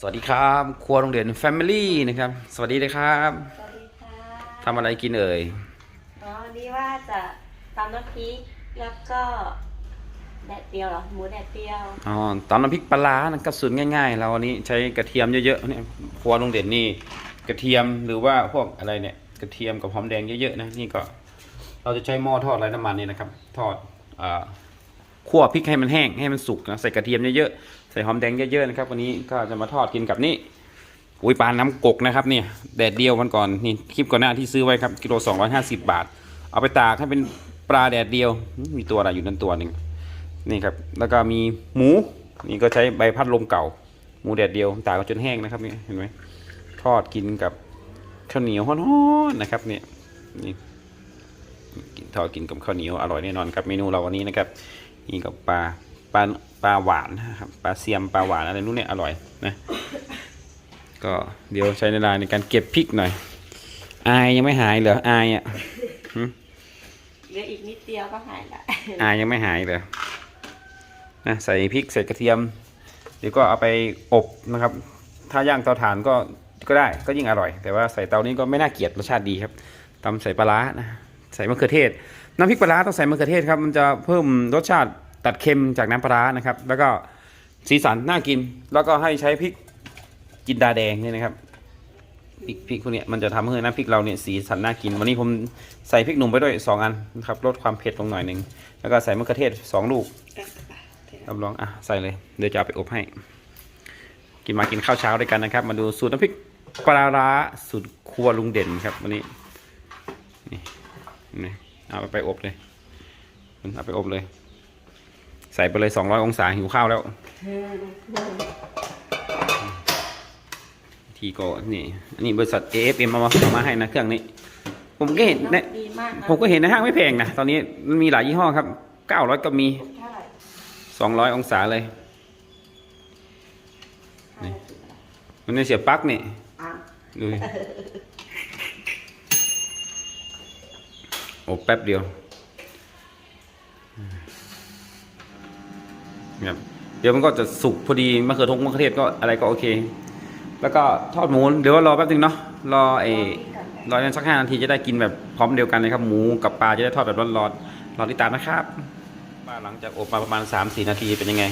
สวัสดีครับครัวโรงเรียน Family นะครับ สวัสดีเลยครับสวัสดีค่ะทำอะไรกินเอ่ยอ๋อวันนี้ว่าจะตำน้ำพริกแล้วก็แดดเดียวเหรอหมูแดดเดียวอ๋อตอนน้ำพริกปลาร้านะครับสูตรง่ายๆ เราวันนี้ใช้กระเทียมเยอะๆเนี่ยครัวโรงเรียนนี่กระเทียมหรือว่าพวกอะไรเนี่ยกระเทียมกับหอมแดงเยอะๆนะนี่ก็ เราจะใช้หม้อทอดไร้น้ำมันนี่นะครับ ทอดอ่าคั่วพริกให้มันแห้งให้มันสุกนะใส่กระเทียมเยอะๆ ใส่หอมแดงเยอะๆนะครับ วันนี้ก็จะมาทอดกินกับนี่อุ้ยปลาน้ำกกนะครับเนี่ยแดดเดียววันก่อนนี่คลิปก่อนหน้าที่ซื้อไว้ครับกิโลสองร้อยห้าสิบบาท เอาไปตากให้เป็นปลาแดดเดียวมมีตัวอะไรอยู่นั่นตัวหนึ่งนี่ครับแล้วก็มีหมูนี่ก็ใช้ใบพัดลมเก่า หมูแดดเดียวตากจนแห้งนะครับนี่เห็นไหมทอดกินกับข้าวเหนียวฮ้อนๆนะครับเนี่ยนี่กินทอดกินกับข้าวเหนียวอร่อยแน่นอนครับเมนูเราวันนี้นะครับนี่กับปลาปลา ปลาหวานนะครับปลาเสียมปลาหวานอะไรนู้นเนี่ยอร่อยนะก็เดี๋ยวใช้เวลาในการเก็บพริกหน่อย อายยังไม่หายเหรออายอะเหลืออีกนิดเดียวก็หายละอายยังไม่หายเลยนะใส่พริกใส่กระเทียม เดี๋ยวก็เอาไปอบนะครับ ถ้าย่างเตาถ่านก็ก็ได้ก็ยิ่งอร่อย แต่ว่าใส่เตานี้ก็ไม่น่าเกลียดรสชาติดีครับตำใส่ปลาร้านะใส่มะเขือเทศน้ำพริกปลาร้าต้องใส่มะเขือเทศครับมันจะเพิ่มรสชาติ ตัดเค็มจากน้ำปลานะครับ แล้วก็สีสันน่ากิน แล้วก็ให้ใช้พริกจินดาแดงนี่นะครับพริกพริกพวกนี้มันจะทำให้น้ำพริกเราเนี่ยสีสันน่ากิน วันนี้ผมใส่พริกหนุ่มไปด้วยสองอันนะครับลดความเผ็ดลงหน่อยหนึ่งแล้วก็ใส่มะเขือเทศสองลูกรับรองอะใส่เลยเดี๋ยวจะเอาไปอบให้ กินมากินข้าวเช้าด้วยกันนะครับ มาดูสูตรน้ำพริกปลาร้าสูตรครัวลุงเด่นครับ วันนี้นี่นี่เอาไปอบเลยเอาไปอบเลย ส่ไปเลยสองร้อยองศาหิวข้าวแล้ว ทีก็นี่อันนี้บริษัท AFM เอามาเอามาให้นะเครื่องนี้ ผมก็เห็นเนี่ยดีมากนะผมก็เห็นในห้างไม่แพงนะตอนนี้มันมีหลายยี่ห้อครับเก้าร้อยก็มีเท่าไหร่สองร้อยองศาเลย นี่ มันไม่เสียบปลั๊กนี่อะดูดิโอ้แป๊บเดียว ครับเดี๋ยวมันก็จะสุกพอดีมะเขือทงมะเขือเทศก็อะไรก็โอเค แล้วก็ทอดหมูเดี๋ยวรอแป๊บนึงเนาะรอไอ้รอนั้นสักห้านาทีจะได้กินแบบพร้อมเดียวกันเลยครับหมูกับปลาจะได้ทอดแบบร้อนๆรอติดตามนะครับว่าหลังจากอบมาประมาณ3-4นาทีเป็นยังไง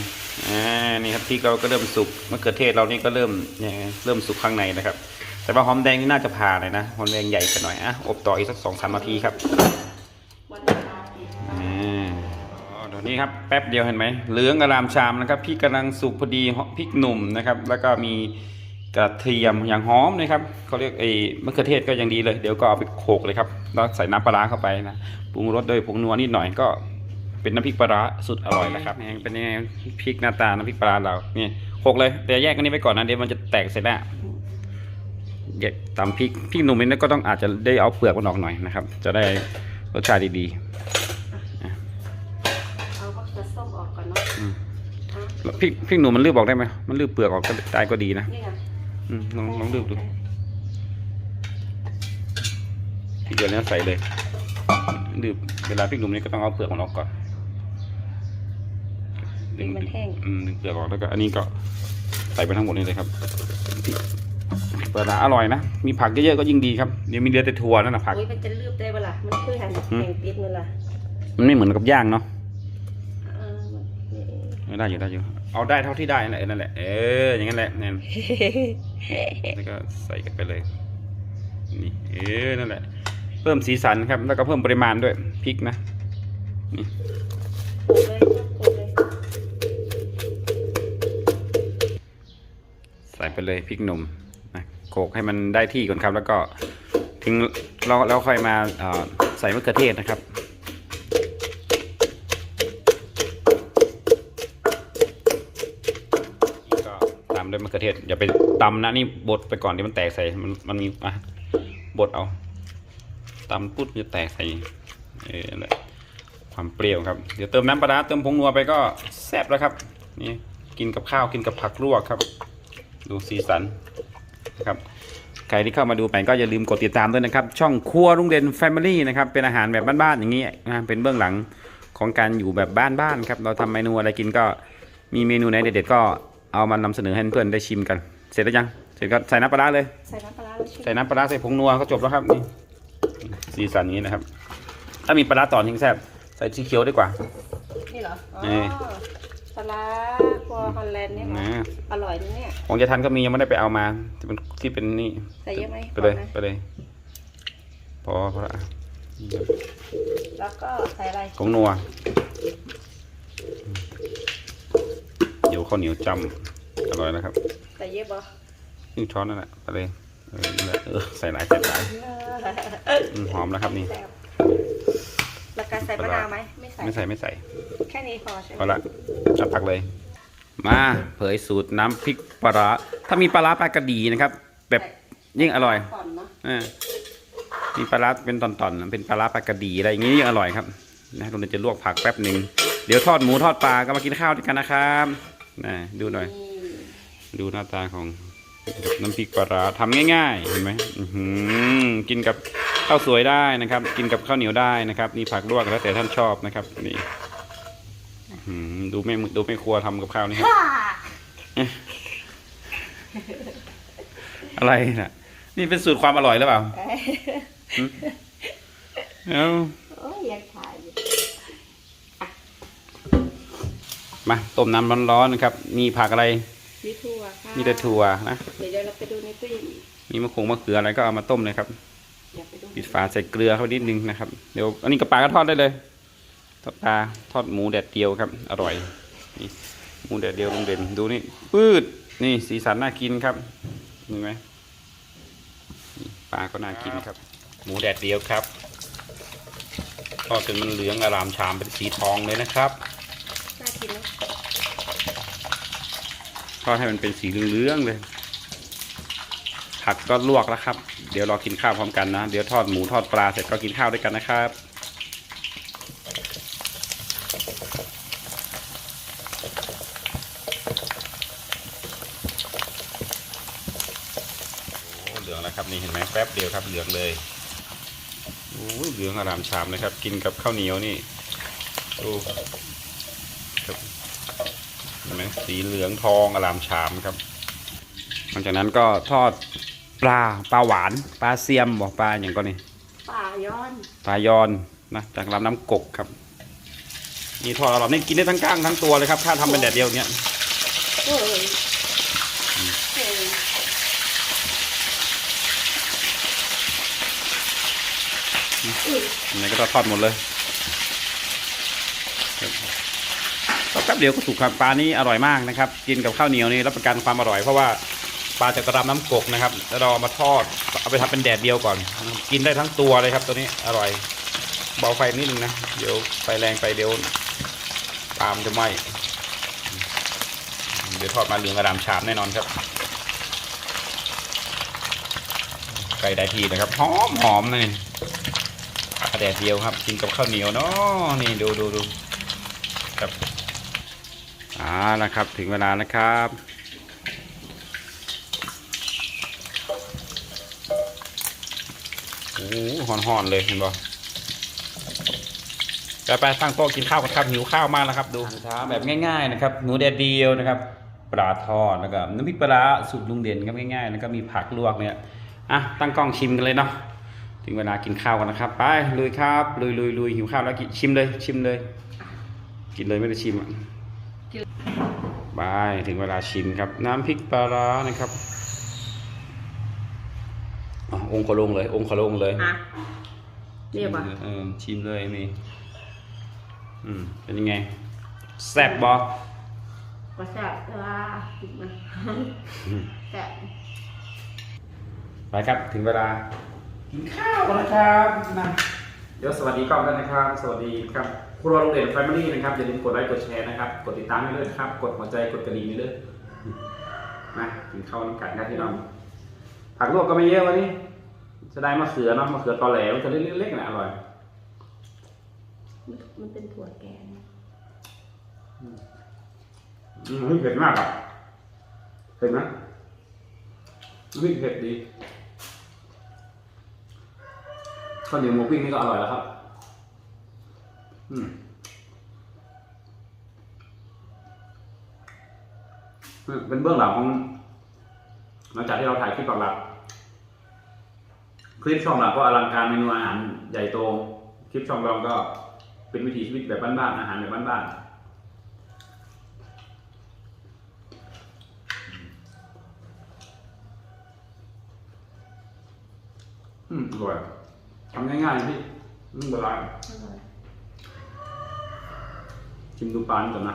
อ่านี่ครับพริกเราก็เริ่มสุกมะเขือเทศเรานี่ก็เริ่มยังไงเริ่มสุกข้างในนะครับ แต่ว่าหอมแดงนี่น่าจะผ่าหน่อยนะหอมแดงใหญ่ไปหน่อยอะอบต่ออีกสักสองสามนาทีครับ นี้ครับแป๊บเดียวเห็นไหมเหลืองอารามชามนะครับพริกกำลังสุกพอดีพริกหนุ่มนะครับ แล้วก็มีกระเทียมอย่างหอมนะครับเขาเรียกไอ้มะเขือเทศก็ยังดีเลย เดี๋ยวก็เอาไปโขลกเลยครับแล้วใส่น้ำปลาร้าเข้าไปนะปรุงรสด้วยผงนัวนิดหน่อยก็เป็นน้ำพริกปลาร้าสุดอร่อยแล้วครับนี่เป็นยังไงพริกหน้าตาน้ำพริกปลาร้าเราเนี่ยโขลกเลยแต่แยกกันนี้ไปก่อนนะเดี๋ยวมันจะแตกเสร็จแล้วแยกตำพริกพริกหนุ่มนี่ก็ต้องอาจจะได้เอาเปลือกมันออกหน่อยนะครับ จะได้รสชาติดีเอาก็จะส้มออกก่อนเนาะ อืม อะ ๆ พริกพริกหนุ่มมันลืบออกได้ไหมมันลืบเปลือกออกก็ได้ก็ดีนะนี่ไงอืมลองลองลืบดูพริกเดือนนี้ใส่เลยลืบเวลาพริกหนุ่มนี่ก็ต้องเอาเปลือกมันออกก่อนดึงมันแห้งอืมดึงเปลือกออกแล้วก็อันนี้ก็ใส่ไปทั้งหมดนี่เลยครับพริกเปิดร้านอร่อยนะ มีผักเยอะๆก็ยิ่งดีครับเดี๋ยวมีเหลือแต่ถั่วนั่นนะผักอุ้ยมันจะลืบได้เวลามันคือหันอืมแห่งติดมันละมันไม่เหมือนกับย่างเนาะเออมันนี่เออได้อยู่ได้อยู่ เอาได้เท่าที่ได้นั่นแหละเออนั่นแหละเอออย่างนั้นแหละนั่นแล้วก็ใส่กันไปเลยนี่เออนั่นแหละ เพิ่มสีสันครับ แล้วก็เพิ่มปริมาณด้วยพริกนะนี่ปลูกเลยปลูกเลยใส่ไปเลยพริกหนุ่มนะโขลกให้มันได้ที่ก่อนครับ แล้วก็ทิ้งแล้วแล้วค่อยมาเอ่อใส่มะเขือเทศนะครับ ขือเทศอย่าไปตำนะนี่บดไปก่อนเดี๋ยวมันแตกใส่มันมันมีอะบดเอาตำปุ๊บมันจะแตกใส่เออแหละความเปรี้ยวครับเดี๋ยวเติมน้ำปลาร้าเติมผงนัวไปก็แซ่บแล้วครับนี่กินกับข้าวกินกับผักลวกครับ ดูสีสันนะครับใครที่เข้ามาดูใหม่ก็อย่าลืมกดติดตามด้วยนะครับ ช่องครัวลุงเด่นแฟมิลี่นะครับเป็นอาหารแบบบ้านๆอย่างนี้นะเป็นเบื้องหลังของการอยู่แบบบ้านๆครับเราทำเมนูอะไรกินก็มีเมนูไหนเด็ดๆก็ เอามานำเสนอให้เพื่อนได้ชิมกัน เสร็จแล้วยัง เสร็จก็ใส่น้ำปลาร้าเลย ใส่น้ำปลาร้าแล้วชิมใส่น้ำปลาร้าใส่ผงนัวก็จบแล้วครับนี่สีสันอย่างนี้นะครับ ถ้ามีปลาร้าต่อทิ้งแซ่บใส่สีเขียวดีกว่า นี่เหรออ๋อนี่ปลาร้าครัวฮอลแลนด์เนี่ยเหรอนะอร่อยนะเนี่ย ของเจทันก็มียังไม่ได้ไปเอามาที่เป็นที่เป็นนี่ใส่เยอะไหมไปเลยพอนะไปเลย พอพอละแล้วก็ใส่อะไรผงนัว เดี๋ยวข้าวเหนียวจำอร่อยนะครับใส่เยอะบ่นี่ช้อนนั่นแหละไปเลยเออนั่นแหละเออใส่หลายใส่หลายอืมหอมแล้วครับนี่แซ่บแล้วก็ใส่มะนาวไหมไม่ใส่ ไม่ใส่ไม่ใส่ แค่นี้พอใช่ไหมพอละจับผักเลย มาเผยสูตรน้ำพริกปลาร้าถ้ามีปลาร้าปลากระดีนะครับ แบบยิ่งอร่อยก่อนเนาะเออมีปลาร้าเป็นตอนๆ เป็นปลาร้าปลากระดีอะไรอย่างงี้ยิ่งอร่อยครับนะเราจะลวกผักแป๊บหนึ่งเดี๋ยวทอดหมูทอดปลาก็มากินข้าวด้วยกันนะครับ นะดูหน่อยนี่ดูหน้าตาของน้ำพริกปลาร้าทำง่ายๆ เห็นไหมอื้อหือกินกับข้าวสวยได้นะครับ กินกับข้าวเหนียวได้นะครับ นี่ผักลวกแล้วแต่ท่านชอบนะครับ นี่อื้อหือดูแม่มือดูแม่ครัวทำกับข้าวนี่ครับค่ะอะไรน่ะ นี่เป็นสูตรความอร่อยหรือเปล่าเอ้ยเอ้าโอ้ยอยากถ่ายอยู่ มาต้มน้ำร้อนๆนะครับ มีผักอะไร มีถั่วค่ะมีแต่ถั่วนะ เดี๋ยวเดี๋ยวเราไปดูในตู้เย็นอีกมีมะขงมะเขืออะไรก็เอามาต้มเลยครับเดี๋ยวไปดูปิดฝาใส่เกลือเข้าไปนิดนึงนะครับ เดี๋ยวอันนี้กับปลาก็ทอดได้เลยทอดปลาทอดหมูแดดเดียวครับ อร่อยนี่หมูแดดเดียวลงเด่นดูนี่ปืดนี่สีสันน่ากินครับเห็นไหมนี่ปลาก็น่ากินครับ หมูแดดเดียวครับทอดจนมันเหลืองอารามชามเป็นสีทองเลยนะครับน่ากินเนอะ ทอดให้มันเป็นสีเหลืองๆเลย ผักก็ลวกแล้วครับ เดี๋ยวรอกินข้าวพร้อมกันนะ เดี๋ยวทอดหมูทอดปลาเสร็จก็กินข้าวด้วยกันนะครับเหลืองแล้วครับนี่เห็นไหมแป๊บเดียวครับเหลืองเลยโอ้เหลืองอารามชามเลยครับ กินกับข้าวเหนียวนี่โอ้ครับ เห็นไหม สีเหลืองทองอลามชามครับ หลังจากนั้นก็ทอดปลาปลาหวานปลาเซียมบอกปลาอย่างก็นี่ป่าย้อนปลายอนนะจากลำน้ำกกครับ นี่ทอดอร่อยนี่กินได้ทั้งก้างทั้งตัวเลยครับ ถ้าทำเป็นแดดเดียวอย่างเงี้ยเฮ้ยเฮ้ยอันนี้ก็ทอดหมดเลยครับก็แป๊บ เดียวก็สุกครับปลานี้อร่อยมากนะครับ กินกับข้าวเหนียวนี่รับประกันความอร่อยเพราะว่าปลาจากกระดำน้ำกกนะครับ แล้วเราเอามาทอดเอาไปทำเป็นแดดเดียวก่อน กินได้ทั้งตัวเลยครับ ตัวนี้อร่อยเบาไฟนิดนึงนะเดี๋ยวไฟแรงไปเดี๋ยวปลามจะไหมเดี๋ยวทอดมาเหลืองกระดำชามแน่นอนครับไก่ได้ทีนะครับหอมหอมเลยแดดเดียวครับกินกับข้าวเหนียวเนาะนี่ดูดูดูครับ อ่านะครับถึงเวลานะครับ โอ้หอนหอนๆเลยเห็นบ่ไปไปตั้งโต๊ะกินข้าวกันครับหิวข้าวมากแล้วครับ ดูช้าแบบง่าย ๆ นะครับหนูแดดเดียวนะครับปลาทอดแล้วก็น้ำพริกปลาร้าสูตรลุงเด่นครับง่ายๆแล้วก็มีผักลวกเนี่ยอะตั้งกล้องชิมกันเลยเนาะถึงเวลากินข้าวกันนะครับไปลุยครับลุยลุยลุยหิวข้าวแล้วกินชิมเลย ชิมเลย กินเลยไม่ได้ชิมอะ บายถึงเวลาชิมครับ น้ำพริกปลาร้านะครับอ๋อองค์ขลงเลย องค์ขลงเลยอะเรียบอะเออชิมเลยนี่อืมเป็นยังไงแซ่บบอกก็แซ่บแต่ว่าติดมันแซ่บไปครับถึงเวลากินข้าวกันนะครับนะ เดี๋ยวสวัสดีกล้องกันนะครับ สวัสดีครับครัวโรงเรียนแฟมิลี่นะครับอย่าลืมกดไลค์กดแชร์นะครับ กดติดตามให้ด้วยนะครับ กดหัวใจกดกระดิ่งให้ด้วยมากินข้าวน้ำกันครับพี่น้องผักลวกก็ไม่เยอะวันนี้จะได้มะเขือเนาะมะเขือตอแหลมันจะเล็กๆนะอร่อย มันเป็นถั่วแกงอืมเผ็ดมากอะเผ็ดไหมวิ่งเผ็ดดี ข้าวเหนียวหมูปิ้งนี่ก็อร่อยแล้วครับ อืมเป็นเบื้องหลังของหลังจากที่เราถ่ายคลิปหลักๆคลิปช่องหลักก็อลังการเมนูอาหารใหญ่โต คลิปช่องเราก็เป็นวิถีชีวิตแบบบ้านๆอาหารแบบบ้านๆอืมอร่อย ทำง่ายๆพี่ไม่เป็นไรอร่อยชิมดูปลานี่ก่อนนะ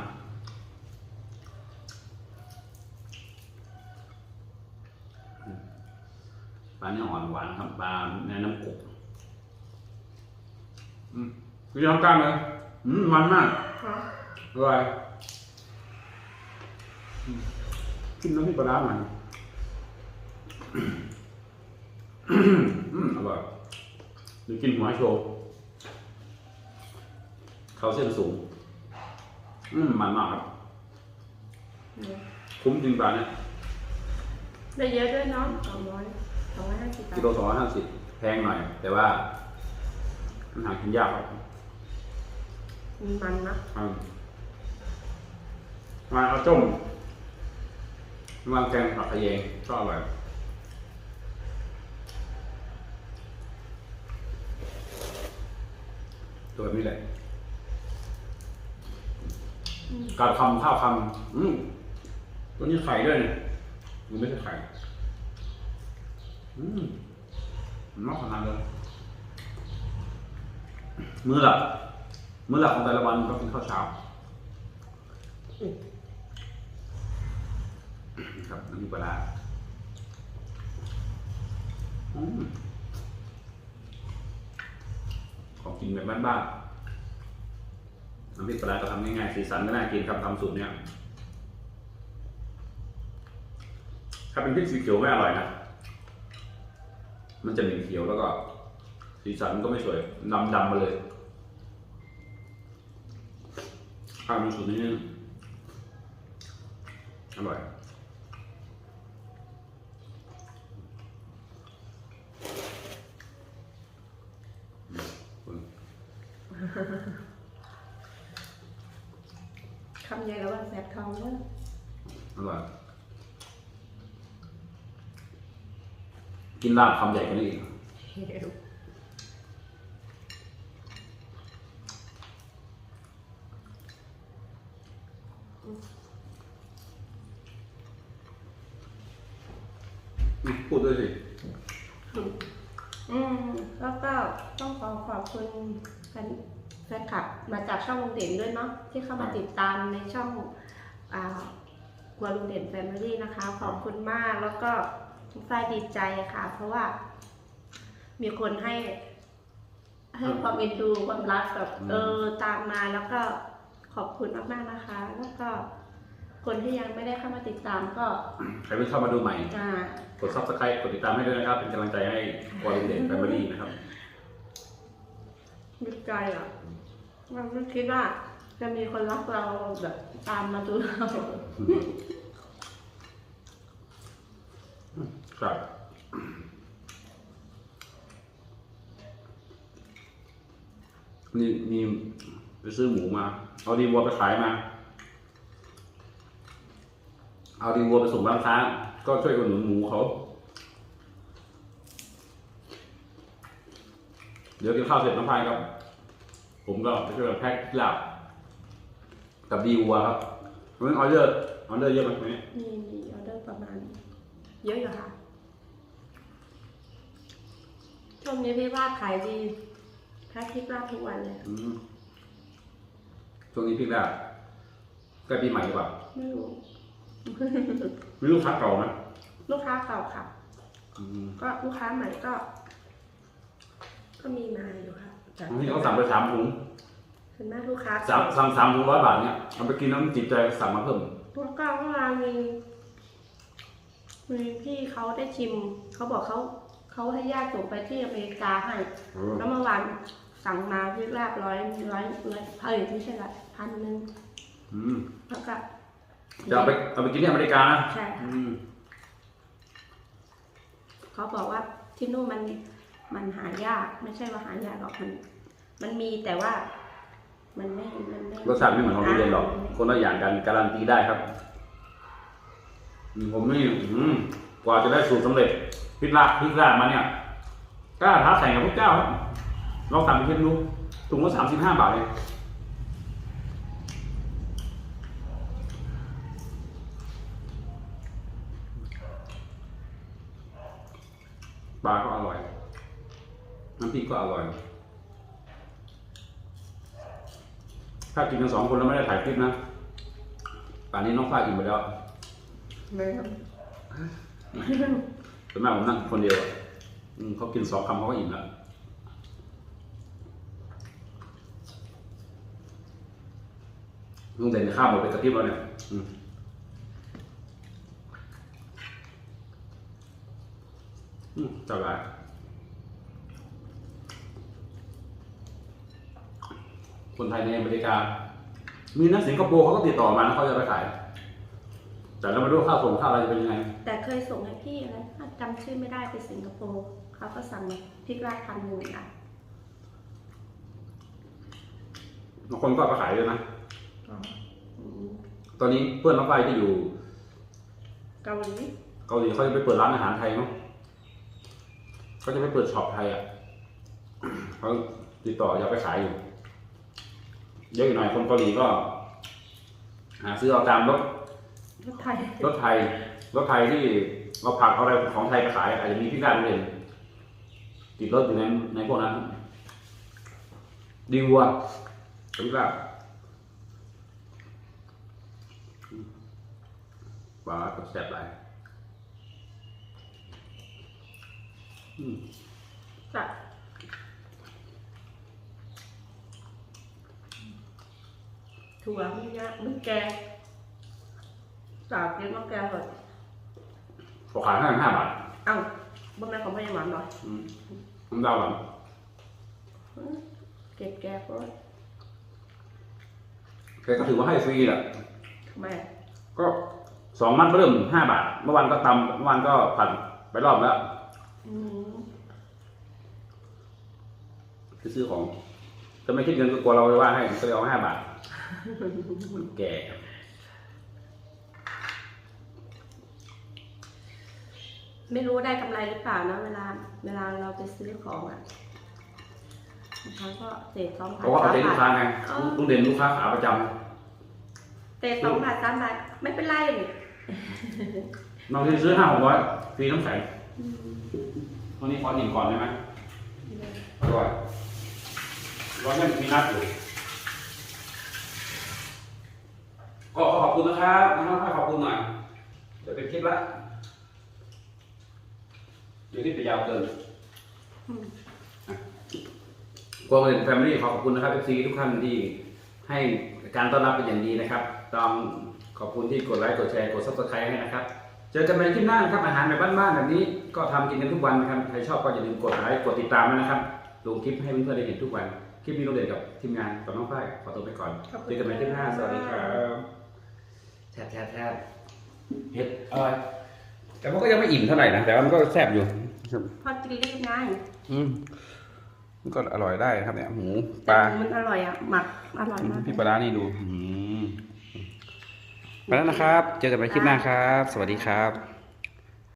ปลาเนี่ยอ่อนหวานครับปลาในน้ำกบอืมมีน้ำกล้างเลยอืมมันมากค่ะอร่อยอืมกินน้ำพริกปลาร้ามันอืมอร่อยห รือกินหัวโชว์เขาเส้นสูง อืมมันมากครับเนี่ยคุ้มจริงปลาเนี่ยได้เยอะด้วยเนาะสองร้อยสองร้อยห้าสิบบาทกิโลสองร้อยห้าสิบแพงหน่อย แต่ว่ามันหากินยากครับมีมันนะอืมมาเอาต้มวางแกงผักขะแยงก็อร่อย ตัวแบบนี้แหละ กาดคำข้าวคำอืมตัวนี้ไข่ด้วยเนี่ยมันไม่ใช่ไข่อืมมันมากขนาดเลยมื้อหลักมื้อหลักของแต่ละวันก็กินข้าวเช้าครับน้ำพริกปลาร้าอืมของ กินแบบบ้านๆน้ำพริกปลาก็ทำง่ายๆสีสันก็น่ากินครับทำสูตรเนี้ยถ้าเป็นพริกสีเขียวไม่อร่อยนะ มันจะเหม็นเขียวแล้วก็ สีสันมันก็ไม่สวยดำดำมาเลยข้าวมันสูตรนี้อร่อยอืม คำใหญ่แล้วว่าแสบท้องเนอะอร่อยกินลาบคำใหญ่กว่านี้อีกอืมพูดด้วยสิ อืมแล้วก็ต้องขอขอบคุณแฟนแฟนคลับ มาจาก ช่องลุงเด่นด้วยเนาะที่เข้ามาติดตามในช่องอ่าครัวลุงเด่นแฟมิลี่นะคะ ขอบคุณมากแล้วก็ฝ้ายดีใจค่ะ เพราะว่า มีคนให้ ให้ความเอ็นดูความรักแบบเออตามมาแล้วก็ขอบคุณมากๆนะคะ แล้วก็คนที่ยังไม่ได้เข้ามาติดตามก็ใครเพิ่งเข้ามาดูใหม่อ่ากด subscribe กดติดตามให้ด้วยนะครับ เป็นกำลังใจให้วอลลุ่มเด่นแฟมิลี่นะครับดีใจอะ มันไม่คิดว่า จะมีคนรักเราแบบตามมาดูเราครับนี่มีไปซื้อหมูมา เอาดีวัวไปขายมา เอาดีวัวไปส่งร้านค้า ก็ช่วยอุดหนุนหมูเขา เดี๋ยวกินข้าวเสร็จน้ำพายครับ ผมก็ไปช่วยกันแพ็คลาบกับดีวัวครับเพราะฉะนั้นออเดอร์ออเดอร์เยอะไหมวันนี้มีมีออเดอร์ประมาณ เยอะอยู่ค่ะ ช่วงนี้พี่ว่าขายดีแพ็คคลิปลาบทุกวันเลยอืมช่วงนี้พลิกแล้วใกล้ปีใหม่หรือเปล่าไม่รู้ มีลูกค้าเก่าไหมลูกค้าเก่าค่ะ อืมก็ลูกค้าใหม่ก็ ก็มีมาอยู่ค่ะ แต่บางทีเขาสั่งไปสามถุงเห็นไหมลูกค้าสามสั่งสามถุงร้อยบาทเนี่ยเอาไปกินแล้วมันจิตใจสั่งมาเพิ่มแล้วก็เมื่อวานมีมีพี่เขาได้ชิม เขาบอกเขาเขาให้ญาติส่งไปที่อเมริกาให้ แล้วเมื่อวานสั่งมาที่ลาบร้อยร้อยร้อยเอ้ยไม่ใช่ละพันหนึ่งอืมแล้วก็จะเอาไปเอาไปกินที่อเมริกานะใช่ค่ะอืม เขาบอกว่าที่นู่นมัน มันหายากไม่ใช่ว่าหายากหรอกมัน มันมีแต่ว่า มันไม่มันไม่รสชาติไม่เหมือนของทุเรียนหรอก คนละอย่างกันการันตีได้ครับอืมผมนี่อืมกว่าจะได้สูตรสำเร็จพริกลาบพริกลาบมาเนี่ยกล้าท้าแข่งกับพวกเจ้าครับลองทำเป็นเพื่อนดูถุงละสามสิบห้าบาทเองปลาก็อร่อย น้ำพริกก็อร่อย ถ้ากินกันสองคนแล้วไม่ได้ถ่ายคลิปนะ ป่านนี้น้องฝ้ายอิ่มไปแล้วไม่ครับส่วนมากผมนั่งคนเดียวอะอืมเขากินสองคำเขาก็อิ่มแล้วลุงเด่นข้าวหมดไปกระพริบแล้วเนี่ยอืมอืมเจ้าหลาย คนไทยในอเมริกา มีนักสิงคโปร์เขาก็ติดต่อมานะเขาจะไปขาย แต่เราไม่รู้ว่าค่าส่งค่าอะไรจะเป็นยังไง แต่เคยส่งให้พี่นะจำชื่อไม่ได้ไปสิงคโปร์เขาก็สั่งมาพริกลาบพันหนึ่งอะบางคนก็เอาไปขายด้วยนะ อืมตอนนี้เพื่อนน้องไฟที่อยู่เกาหลีเกาหลีเขาจะไปเปิดร้านอาหารไทยเนาะเขาจะไปเปิดช็อปไทยอะ เขาติดต่ออยากไปขายอยู่ เยอะอีกหน่อยคนเกาหลีก็ หาซื้อเอาตามรถรถไทยรถไทยรถไทยที่เราผักเอาอะไรของไทยไปขาย อาจจะมีพี่การโรงเรียนติดรถอยู่ในในพวกนั้น ดีวัวพี่การปลาก็แซ่บหลายอืมจ้ะ ถั่วมันเยอะมันแกงจากเรียนว่าแกงก่อนพอขายห้าห้าบาทเอ้าบ้านแม่ของพ่อยังหวานหน่อยอืมน้ำดาวหลังอืมเก็บแกงก็แกก็ถือว่าให้ฟรีแหละทำไมอะก็สองมัดเริ่มห้าบาท เมื่อวานก็ตำเมื่อวานก็ผัดไปรอบแล้วอืมคือซื้อของจะไม่คิดเงินก็กลัวเราไปว่าให้ก็เลยเอาห้าบาท แก่ไม่รู้ได้กำไรหรือเปล่านะ เวลา เวลาเราไปซื้อของอะบางครั้งก็เศษสองบาทเพราะว่าเอาใจลูกค้าสามบาทไงลุงเด่นลูกค้าขาประจเศษสองบาทสามบาทไม่เป็นไรนี่ำบางทีซื้อห้าหกร้อยฟรีน้ำแข็งวันนี้ขอหนึ่งก่อนได้ไหมอร่อยร้อยยังมีนัดอยู่ ก็ขอบคุณนะครับนะครับขอบคุณหน่อย เดี๋ยวเป็นคลิปละเดี๋ยวที่ไปยาวเกินอืมกวงเรนแฟมิลี่ขอบคุณนะครับเอฟซีทุกท่านที่ให้การต้อนรับเป็นอย่างดีนะครับ ต้องขอบคุณที่กดไลค์ กดแชร์ กดซับสไครต์ให้นะครับ เจอกันใหม่คลิปหน้านะครับอาหารแบบบ้านๆแบบนี้ก็ทำกินกันทุกวันนะครับ ใครชอบก็อย่าลืมกดไลค์ กดติดตามด้วยนะครับ ลงคลิปให้เพื่อนๆได้เห็นทุกวัน คลิปนี้เราเด่นกับทีมงานกับน้องฝ้ายขอตัวไปก่อนขอบคุณเจอกันใหม่คลิปหน้า สวัสดีครับ แทบแทบแทบเผ็ดอร่อยแต่มันก็ยังไม่อิ่มเท่าไหร่นะแต่ว่ามันก็แซ่บอยู่พอกินรีบง่ายอืมมันก็อร่อยได้ครับเนี่ยหมูปแต่ลามันอร่อยอะหมักอร่อยมากพี่ปลาร้านี่ดูอืมไปแล้วนะครับ เจอกันใหม่คลิปหน้าครับ สวัสดีครับ